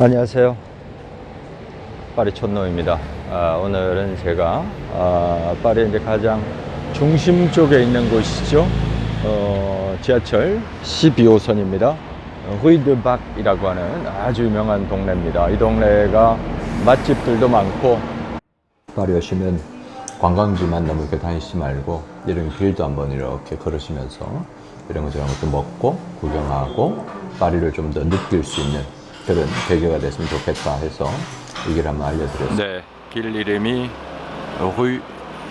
안녕하세요. 파리 촌노입니다. 아, 오늘은 제가 아, 파리 이제 가장 중심 쪽에 있는 곳이죠. 어, 지하철 12호선입니다. 후이드박이라고 하는 아주 유명한 동네입니다. 이 동네가 맛집들도 많고 파리 오시면 관광지만 너무 이렇게 다니시지 말고 이런 길도 한번 이렇게 걸으시면서 이런 거 저런 것도 먹고 구경하고 파리를 좀 더 느낄 수 있는 그런 계기가 됐으면 좋겠다 해서 이길 한번 알려드렸어요. 네, 길 이름이 후이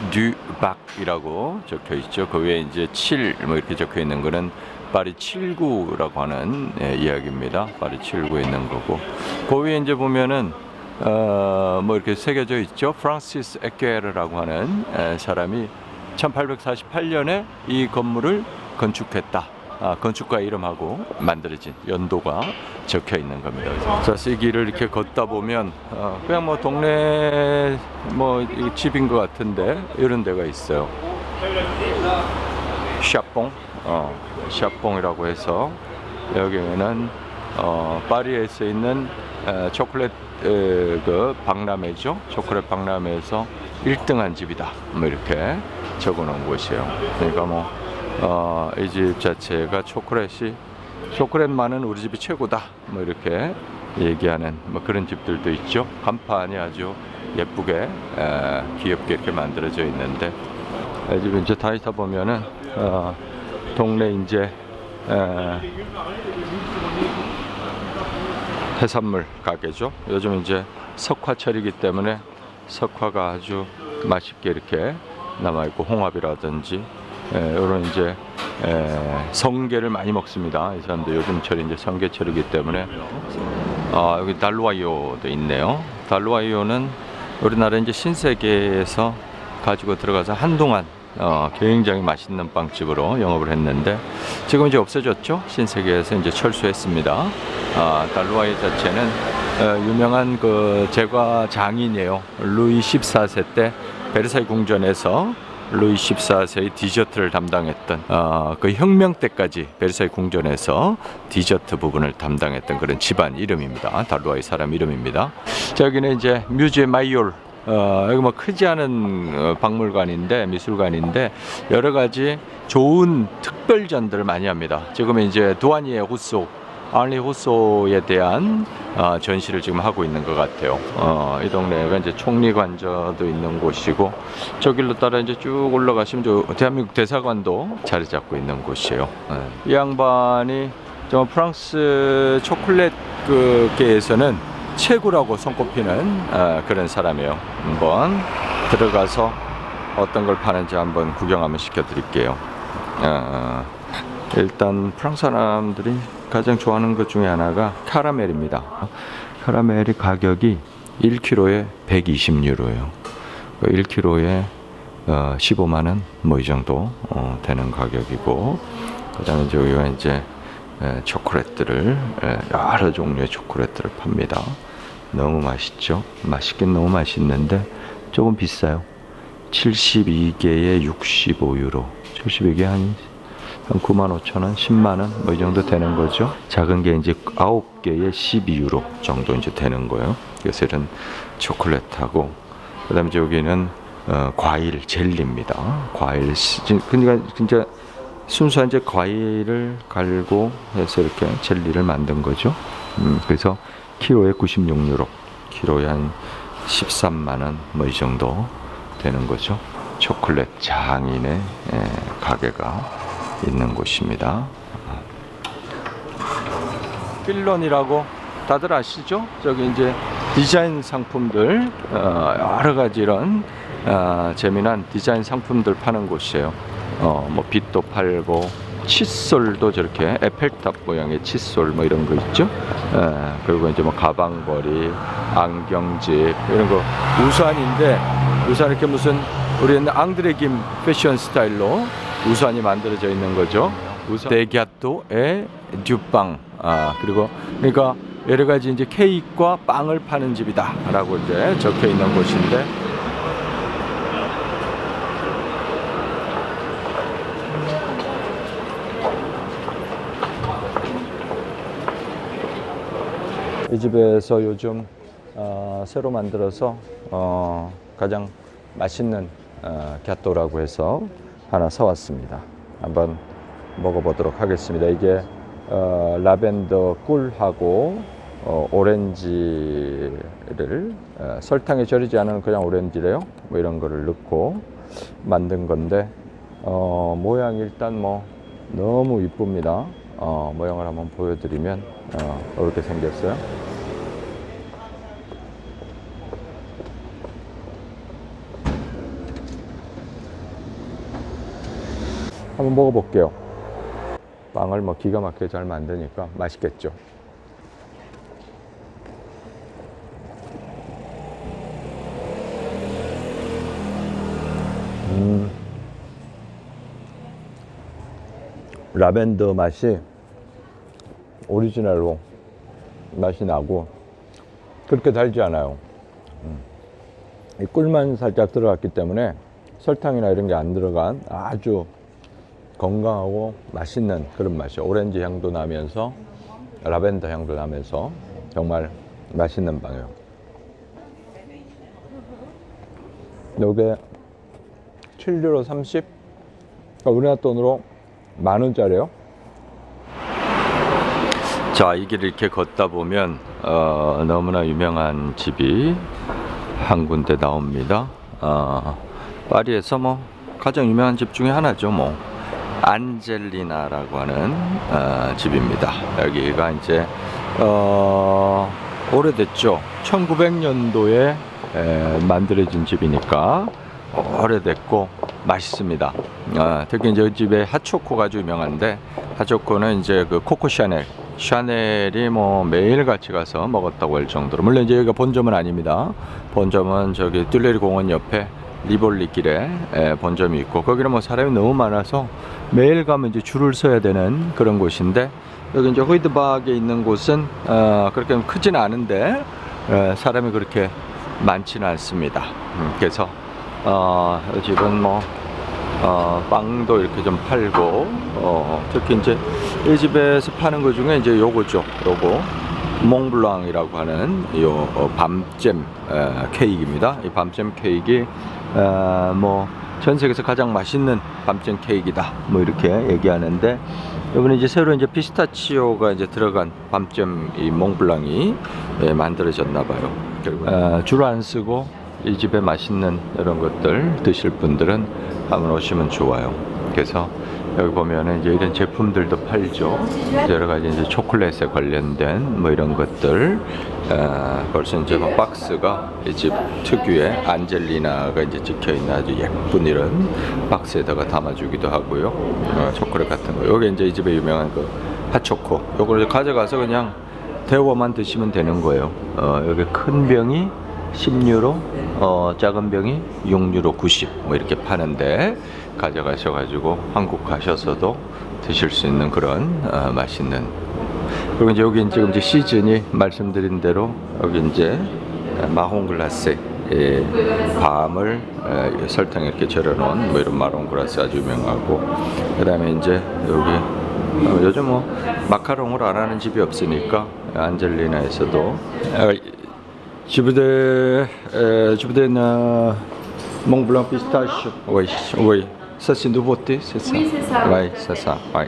듀박이라고 적혀 있죠. 그 위에 이제 7 뭐 이렇게 적혀 있는 거는 파리 7구라고 하는 예, 이야기입니다. 파리 7구에 있는 거고. 그 위에 이제 보면은 어, 뭐 이렇게 새겨져 있죠. 프랑시스 에케르라고 하는 에, 사람이 1848년에 이 건물을 건축했다. 아, 건축가 이름하고 만들어진 연도가 적혀 있는 겁니다. 그래서 이 길을 이렇게 걷다 보면 어, 그냥 뭐 동네 뭐이 집인 것 같은데 이런 데가 있어요. 샤뽕, 어, 샤뽕이라고 해서 여기는 어, 파리에서 있는 에, 초콜릿 에, 그 박람회죠. 초콜릿 박람회에서 1등한 집이다. 뭐 이렇게 적어놓은 곳이에요. 그러니까 뭐 어, 이 집 자체가 초콜릿이 초콜릿만은 우리 집이 최고다. 뭐 이렇게 얘기하는 뭐 그런 집들도 있죠. 간판이 아주 예쁘게 에, 귀엽게 이렇게 만들어져 있는데 이집 이제 다니다 보면은 어, 동네 이제 에, 해산물 가게죠. 요즘 이제 석화철이기 때문에 석화가 아주 맛있게 이렇게 남아 있고 홍합이라든지 에, 이런 이제 에, 성게를 많이 먹습니다. 이 사람들 요즘철이 이제 성게철이기 때문에 아, 여기 달루아이오도 있네요. 달루아이오는 우리나라 이제 신세계에서 가지고 들어가서 한동안 어, 굉장히 맛있는 빵집으로 영업을 했는데 지금 이제 없어졌죠. 신세계에서 이제 철수했습니다. 아, 달루아이 자체는 어, 유명한 그 제과 장인이에요. 루이 14세 때 베르사유 궁전에서 루이 14세의 디저트를 담당했던 어, 그 혁명 때까지 베르사유 궁전에서 디저트 부분을 담당했던 그런 집안 이름입니다. 달루아이 사람 이름입니다. 자, 여기는 이제 뮤제 마이올 어, 여기 뭐 크지 않은 어, 박물관인데 미술관인데 여러 가지 좋은 특별전들을 많이 합니다. 지금 이제 두아니의 후소 알리 후소에 대한 어, 전시를 지금 하고 있는 것 같아요. 어, 이 동네가 이제 총리 관저도 있는 곳이고 저 길로 따라 이제 쭉 올라가시면 저 대한민국 대사관도 자리 잡고 있는 곳이에요. 예. 이 양반이 저 프랑스 초콜릿 그 계에서는 최고라고 손꼽히는 어, 그런 사람이에요. 한번 들어가서 어떤 걸 파는지 한번 구경 한번 시켜드릴게요. 어, 일단 프랑스 사람들이 가장 좋아하는 것 중에 하나가 카라멜입니다. 카라멜이 가격이 1kg에 120유로예요. 1kg에 어, 15만 원 뭐 이 정도 어, 되는 가격이고 그다음에 여기가 이제 에, 초콜릿들을 에, 여러 종류의 초콜릿들을 팝니다. 너무 맛있죠. 맛있긴 너무 맛있는데 조금 비싸요. 72개에 65유로. 72개 한, 한 9만 5천 원, 10만 원, 뭐 이 정도 되는 거죠. 작은 게 이제 9개에 12유로 정도 이제 되는 거예요. 이런 초콜릿하고, 그 다음에 여기는 어, 과일 젤리입니다. 과일, 그러니까 진짜 순수한 이제 과일을 갈고 해서 이렇게 젤리를 만든 거죠. 음, 그래서 키로에 96유로, 키로에 한 13만 원 뭐 이 정도 되는 거죠. 초콜릿 장인의 에, 가게가 있는 곳입니다. 필론이라고 다들 아시죠? 저기 이제 디자인 상품들 어, 여러 가지 이런 어, 재미난 디자인 상품들 파는 곳이에요. 어, 뭐 빛도 팔고 칫솔도 저렇게 에펠탑 모양의 칫솔 뭐 이런 거 있죠. 에, 그리고 이제 뭐 가방걸이, 안경집 이런 거 우산인데 우산 이렇게 무슨 우리는 앙드레김 패션 스타일로 우산이 만들어져 있는 거죠. 우산 데갸또의 듀빵. 아 그리고 그러니까 여러 가지 이제 케이크와 빵을 파는 집이다라고 이제 적혀 있는 곳인데. 이 집에서 요즘 어, 새로 만들어서 어, 가장 맛있는 어, 갸또라고 해서 하나 사왔습니다. 한번 먹어보도록 하겠습니다. 이게 어, 라벤더 꿀하고 어, 오렌지를 어, 설탕에 절이지 않은 그냥 오렌지래요. 뭐 이런 거를 넣고 만든 건데 어, 모양 일단 뭐 너무 이쁩니다. 어, 모양을 한번 보여드리면 어, 이렇게 생겼어요. 한번 먹어볼게요. 빵을 뭐 기가 막히게 잘 만드니까 맛있겠죠. 음. 라벤더 맛이 오리지널로 맛이 나고 그렇게 달지 않아요. 음. 이 꿀만 살짝 들어갔기 때문에 설탕이나 이런 게 안 들어간 아주 건강하고 맛있는 그런 맛이 오렌지 향도 나면서 라벤더 향도 나면서 정말 맛있는 빵이에요. 요게 7유로 30? 그러니까 우리나라 돈으로 만 원짜리요. 자, 이 길을 이렇게 걷다 보면 어, 너무나 유명한 집이 한 군데 나옵니다. 어, 파리에서 뭐 가장 유명한 집 중에 하나죠, 뭐 안젤리나라고 하는 어, 집입니다. 여기가 이제 어, 오래됐죠. 1900년도에 만들어진 집이니까 오래됐고 맛있습니다. 아, 특히 이제 이 집에 핫초코가 유명한데 핫초코는 이제 그 코코 샤넬 샤넬이 뭐 매일 같이 가서 먹었다고 할 정도로 물론 이제 여기가 본점은 아닙니다. 본점은 저기 뚠레리 공원 옆에 리볼리 길에 에, 본점이 있고 거기는 뭐 사람이 너무 많아서 매일 가면 이제 줄을 서야 되는 그런 곳인데 여기 이제 호이드박에 있는 곳은 어, 그렇게 크지는 않은데 에, 사람이 그렇게 많지는 않습니다. 음, 그래서 어, 이 집은 뭐 어, 빵도 이렇게 좀 팔고 어, 특히 이제 이 집에서 파는 것 중에 이제 요거죠. 요거 몽블랑이라고 하는 요 어, 밤잼 에, 케이크입니다. 이 밤잼 케이크 어, 뭐전 세계에서 가장 맛있는 밤잼 케이크이다. 뭐 이렇게 얘기하는데 이번에 이제 새로 이제 피스타치오가 이제 들어간 밤잼 이 몽블랑이 예, 만들어졌나 봐요. 어, 줄안 쓰고 이 집에 맛있는 이런 것들 드실 분들은 한번 오시면 좋아요. 그래서 여기 보면은 이제 이런 제품들도 팔죠. 여러 가지 이제 초콜릿에 관련된 뭐 이런 것들. 아, 벌써 이제 뭐 박스가 이 집 특유의 안젤리나가 이제 찍혀 있는 아주 예쁜 이런 박스에다가 담아주기도 하고요. 어, 초콜릿 같은 거. 요게 이제 이 집에 유명한 그 핫초코. 요걸 가져가서 그냥 데워만 드시면 되는 거예요. 어, 여기 큰 병이 10유로, 어, 작은 병이 6유로 90, 뭐 이렇게 파는데 가져가셔가지고 한국 가셔서도 드실 수 있는 그런 어, 맛있는. 그리고 이제 여기 지금 이제 시즌이 말씀드린 대로 여기 이제 마홍 글라스. 예, 밤을 에, 설탕에 이렇게 절여놓은 뭐 이런 마롱 글라스 아주 유명하고 그 다음에 이제 여기 어, 요즘 뭐 마카롱을 안 하는 집이 없으니까 안젤리나에서도 어, une euh, Mont Blanc pistache. Oui, oui. Ça c'est une nouveauté, c'est ça Oui, c'est ça. Oui, c'est ça. Oui.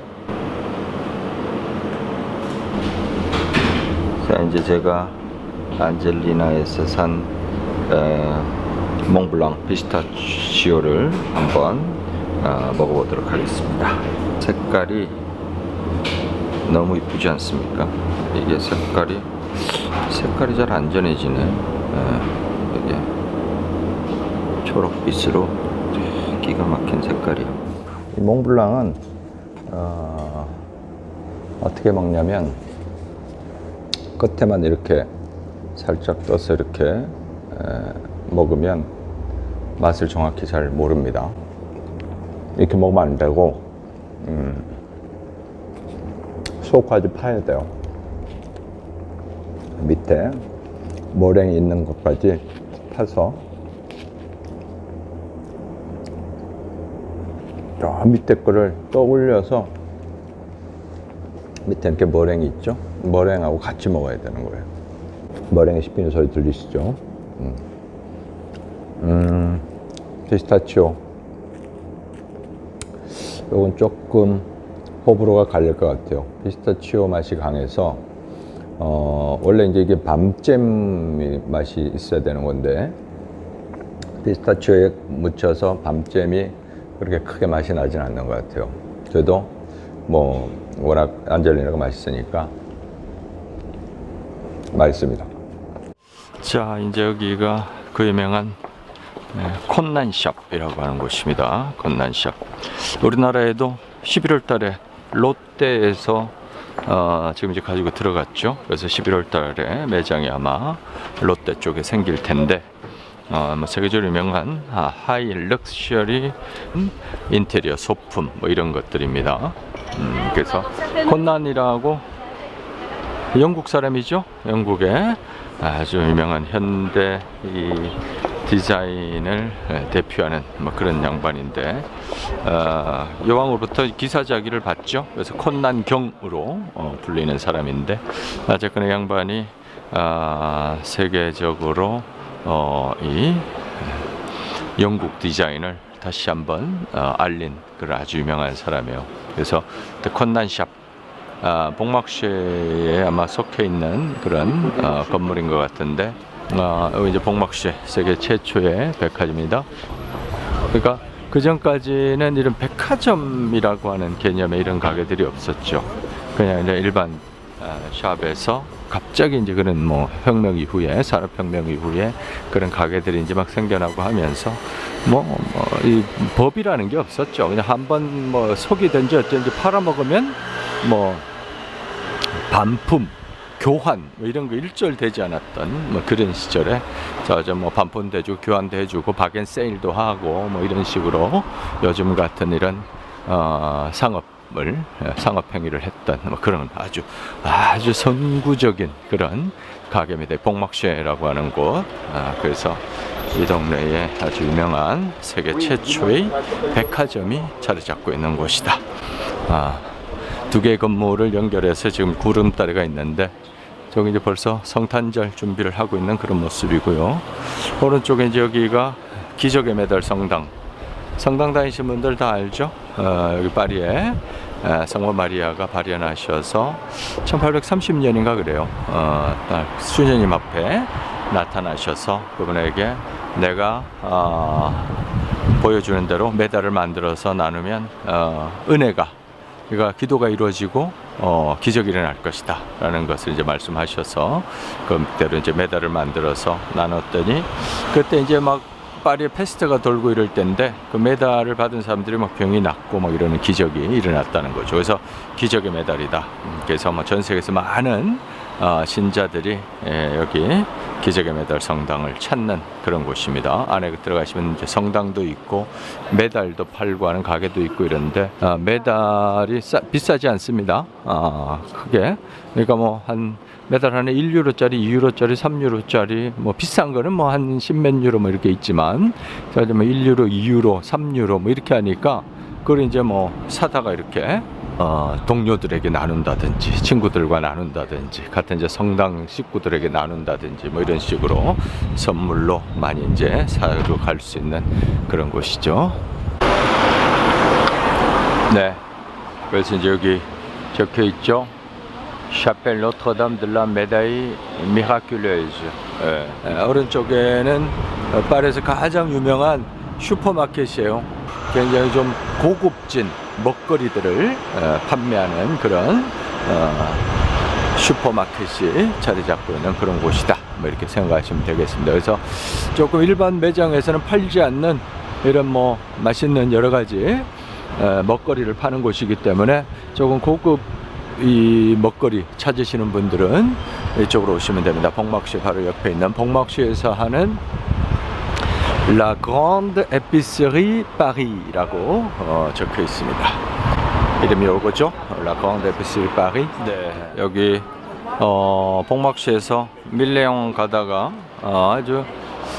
자 이제 제가 안젤리나에서 산 어, 몽블랑 피스타치오를 한번 어, 먹어보도록 하겠습니다. 색깔이 너무 이쁘지 않습니까? 이게 색깔이 색깔이 잘 안 전해지네. 예, 이게 초록빛으로 기가 막힌 색깔이요. 이 몽블랑은 어, 어떻게 먹냐면 끝에만 이렇게 살짝 떠서 이렇게 에, 먹으면 맛을 정확히 잘 모릅니다. 이렇게 먹으면 안 되고 음, 속까지 파야 돼요. 밑에 머랭이 있는 것까지 파서 저 밑에 거를 떠올려서 밑에 이렇게 머랭이 있죠? 머랭하고 같이 먹어야 되는 거예요. 머랭에 씹히는 소리 들리시죠? 음, 음 피스타치오. 이건 조금 호불호가 갈릴 것 같아요. 피스타치오 맛이 강해서 어, 원래 이제 이게 밤잼 맛이 있어야 되는 건데 피스타치오에 묻혀서 밤잼이 그렇게 크게 맛이 나진 않는 것 같아요. 그래도 뭐 워낙 안젤리나가 맛있으니까 맛있습니다. 자, 이제 여기가 그 유명한 네, 콘난샵이라고 하는 곳입니다. 콘난샵. 우리나라에도 11월 달에 롯데에서 어, 지금 이제 가지고 들어갔죠. 그래서 11월 달에 매장이 아마 롯데 쪽에 생길 텐데 어, 뭐 세계적으로 유명한 아, 하이 럭셔리 음, 인테리어 소품 뭐 이런 것들입니다. 음, 그래서 콘난이라고 영국 사람이죠. 영국의 아주 유명한 현대 이 디자인을 예, 대표하는 뭐 그런 양반인데 어, 여왕으로부터 기사자기를 받죠. 그래서 콘난경으로 어, 불리는 사람인데 어쨌거나 이 양반이 아, 세계적으로 어, 이 영국 디자인을 다시 한번 어, 알린 그런 아주 유명한 사람이에요. 그래서 콘난샵 아, 복막시에 아마 속해 있는 그런 어, 건물인 것 같은데 어, 여기 이제 복막시 세계 최초의 백화점입니다. 그러니까 그 전까지는 이런 백화점이라고 하는 개념의 이런 가게들이 없었죠. 그냥 이제 일반 아, 샵에서 갑자기 이제 그런 뭐 혁명 이후에 산업혁명 이후에 그런 가게들이 이제 막 생겨나고 하면서 뭐, 뭐이 법이라는 게 없었죠. 그냥 한번 뭐 속이 된지 어쩐지 팔아먹으면 뭐 반품, 교환 뭐 이런 거 일절되지 않았던 뭐 그런 시절에 저저뭐 반품도 해주고 교환도 해주고 박앤 세일도 하고 뭐 이런 식으로 요즘 같은 이런 어, 상업 을 예, 상업 행위를 했던 뭐 그런 아주 아주 선구적인 그런 가게입니다. 복막시라고 하는 곳. 아, 그래서 이 동네에 아주 유명한 세계 최초의 백화점이 자리 잡고 있는 곳이다. 아, 두 개의 건물을 연결해서 지금 구름다리가 있는데 저기 이제 벌써 성탄절 준비를 하고 있는 그런 모습이고요. 오른쪽에 여기가 기적의 메달 성당. 성당 다니신 분들 다 알죠? 어, 여기 파리에 에, 성모 마리아가 발현하셔서 1830년인가 그래요. 어, 딱 수녀님 앞에 나타나셔서 그분에게 내가 어, 보여주는 대로 메달을 만들어서 나누면 어, 은혜가 그러니까 기도가 이루어지고 어, 기적이 일어날 것이다 라는 것을 이제 말씀하셔서 그대로 이제 메달을 만들어서 나눴더니 그때 이제 막 파리에 페스트가 돌고 이럴 때인데 그 메달을 받은 사람들이 막 병이 낫고 막 이러는 기적이 일어났다는 거죠. 그래서 기적의 메달이다. 음, 그래서 뭐 전 세계에서 많은 어, 신자들이 예, 여기 기적의 메달 성당을 찾는 그런 곳입니다. 안에 들어가시면 이제 성당도 있고 메달도 팔고 하는 가게도 있고 이런데 아, 메달이 싸, 비싸지 않습니다. 아, 크게 그러니까 뭐 한 메달 하나 1유로짜리, 2유로짜리, 3유로짜리 뭐 비싼 거는 뭐 한 10몇 유로 뭐 이렇게 있지만 자 이제 뭐 1유로, 2유로, 3유로 뭐 이렇게 하니까 그걸 이제 뭐 사다가 이렇게 어, 동료들에게 나눈다든지 친구들과 나눈다든지 같은 이제 성당 식구들에게 나눈다든지 뭐 이런 식으로 선물로 많이 이제 사러 갈 수 있는 그런 곳이죠. 네. 그래서 이제 여기 적혀 있죠. 샤펠 노트르담 들라 메다이 미라큘레즈. 예. 예, 오른쪽에는 어, 파리에서 가장 유명한 슈퍼마켓이에요. 굉장히 좀 고급진 먹거리들을 어, 판매하는 그런 어, 슈퍼마켓이 자리 잡고 있는 그런 곳이다. 뭐 이렇게 생각하시면 되겠습니다. 그래서 조금 일반 매장에서는 팔지 않는 이런 뭐 맛있는 여러 가지 어, 먹거리를 파는 곳이기 때문에 조금 고급 이 먹거리 찾으시는 분들은 이쪽으로 오시면 됩니다. 복막시 바로 옆에 있는 복막시에서 하는 La Grande Épicerie Paris라고 어, 적혀 있습니다. 이름이 요거죠? La Grande Épicerie Paris. 네, 여기 어, 복막시에서 밀레옹 가다가 어, 아주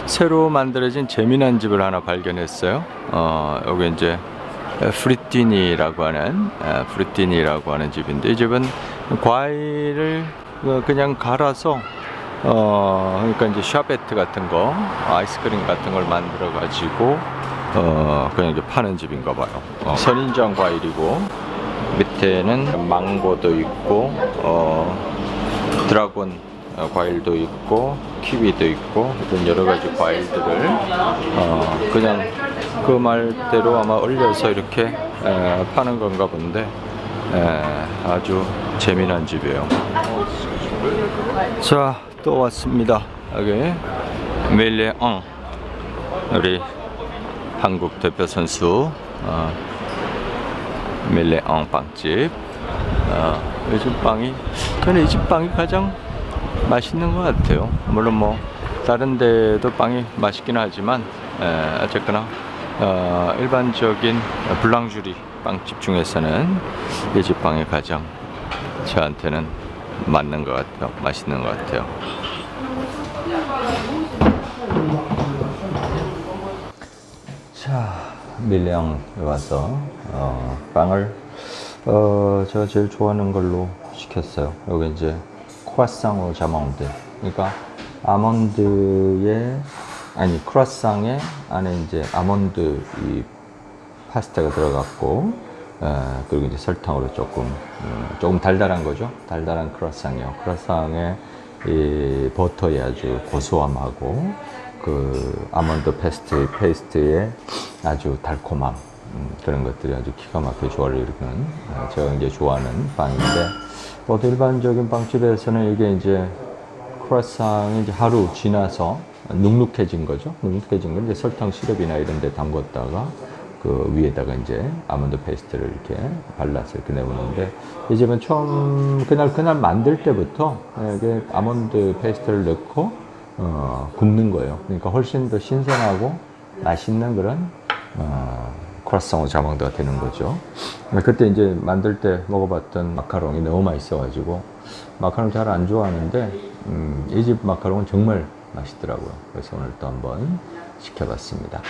새로 만들어진 재미난 집을 하나 발견했어요. 어, 여기 이제 프리티니라고 하는 에, 프리티니라고 하는 집인데 이 집은 과일을 어, 그냥 갈아서 어, 그러니까 이제 샤베트 같은 거, 아이스크림 같은 걸 만들어 가지고 어, 그냥 이제 파는 집인가 봐요. 어, 선인장 과일이고 밑에는 망고도 있고 어, 드라곤 어, 과일도 있고 키위도 있고 이런 여러 가지 과일들을 어, 그냥 그 말대로 아마 얼려서 이렇게 에, 파는 건가 본데 에, 아주 재미난 집이에요. 자, 또 왔습니다. 여기 멜레앙 우리 한국 대표 선수 어, 멜레앙 빵집. 어, 이집 빵이 저는 이 집 빵이 가장 맛있는 것 같아요. 물론 뭐 다른 데도 빵이 맛있긴 하지만 에, 어쨌거나 어, 일반적인 블랑주리 빵집 중에서는 이 집 빵이 가장 저한테는 맞는 것 같아요. 맛있는 것 같아요. 자, 밀양에 와서 어, 빵을 어, 제가 제일 좋아하는 걸로 시켰어요. 여기 이제 크라상으로 자몽드. 그러니까 아몬드에 아니 크라상에 안에 이제 아몬드 이 파스타가 들어갔고 어, 그리고 이제 설탕으로 조금 음, 조금 달달한 거죠. 달달한 크라상이요. 크라상에 이 버터의 아주 고소함하고 그 아몬드 페스트 페이스트의 아주 달콤함 음, 그런 것들이 아주 기가 막히게 조화를 이루는 어, 제가 이제 좋아하는 빵인데 보통 일반적인 빵집에서는 이게 이제 크라상이 이제 하루 지나서 눅눅해진 거죠. 눅눅해진 걸 이제 설탕 시럽이나 이런 데 담궜다가 그 위에다가 이제 아몬드 페이스트를 이렇게 발라서 이렇게 내보는데 이 집은 처음 그날 그날 만들 때부터 이게 아몬드 페이스트를 넣고 어, 굽는 거예요. 그러니까 훨씬 더 신선하고 맛있는 그런 어, 크라상오 자망도가 되는 거죠. 그때 이제 만들 때 먹어봤던 마카롱이 너무 맛있어가지고 마카롱 잘 안 좋아하는데 음, 이집 마카롱은 정말 맛있더라고요. 그래서 오늘 또 한번 시켜봤습니다.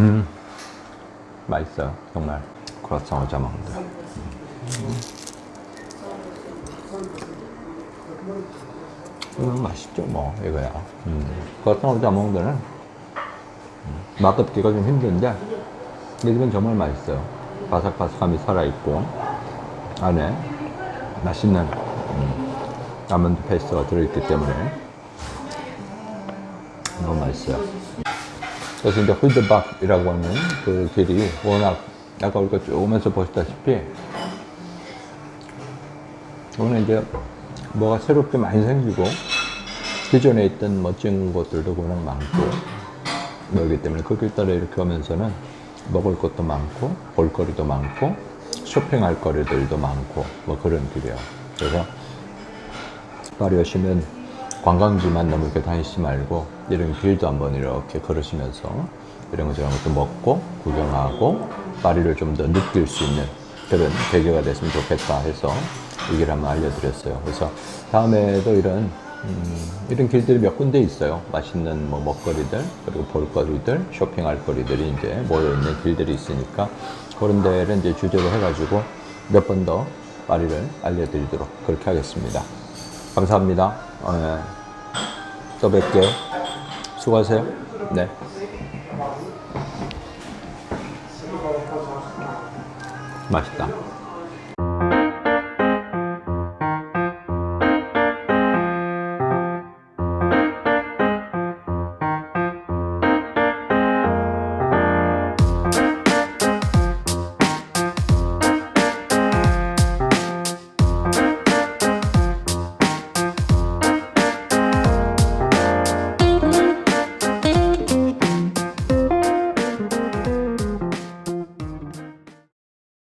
음, 맛있어요. 정말 크라상오 자망도. 이건 맛있죠, 뭐, 이거야. 음. 크라상오 자망도는 음, 맛없기가 좀 힘든데, 이 집은 정말 맛있어요. 바삭바삭함이 살아있고, 안에 맛있는 음, 아몬드 페이스트가 들어있기 때문에 너무 맛있어요. 그래서 이제 훌드박이라고 하는 그 길이 워낙 아까 우리가 쭉 오면서 보시다시피 오늘 이제 뭐가 새롭게 많이 생기고 기존에 있던 멋진 곳들도 워낙 많고 그렇기 때문에 그 길 따라 이렇게 오면서는 먹을 것도 많고 볼거리도 많고 쇼핑할 거리들도 많고 뭐 그런 길이에요. 그래서 파리 오시면 관광지만 너무 이렇게 다니시지 말고 이런 길도 한번 이렇게 걸으시면서 이런 거 저런 것도 먹고 구경하고 파리를 좀 더 느낄 수 있는 그런 계기가 됐으면 좋겠다 해서 이길 한번 알려드렸어요. 그래서 다음에도 이런 음, 이런 길들이 몇 군데 있어요. 맛있는 뭐 먹거리들 그리고 볼거리들 쇼핑할 거리들이 이제 모여 있는 길들이 있으니까 그런 데를 이제 주제로 해가지고 몇 번 더 파리를 알려드리도록 그렇게 하겠습니다. 감사합니다. 어, 네. 또 뵐게요. 수고하세요. 네. 맛있다.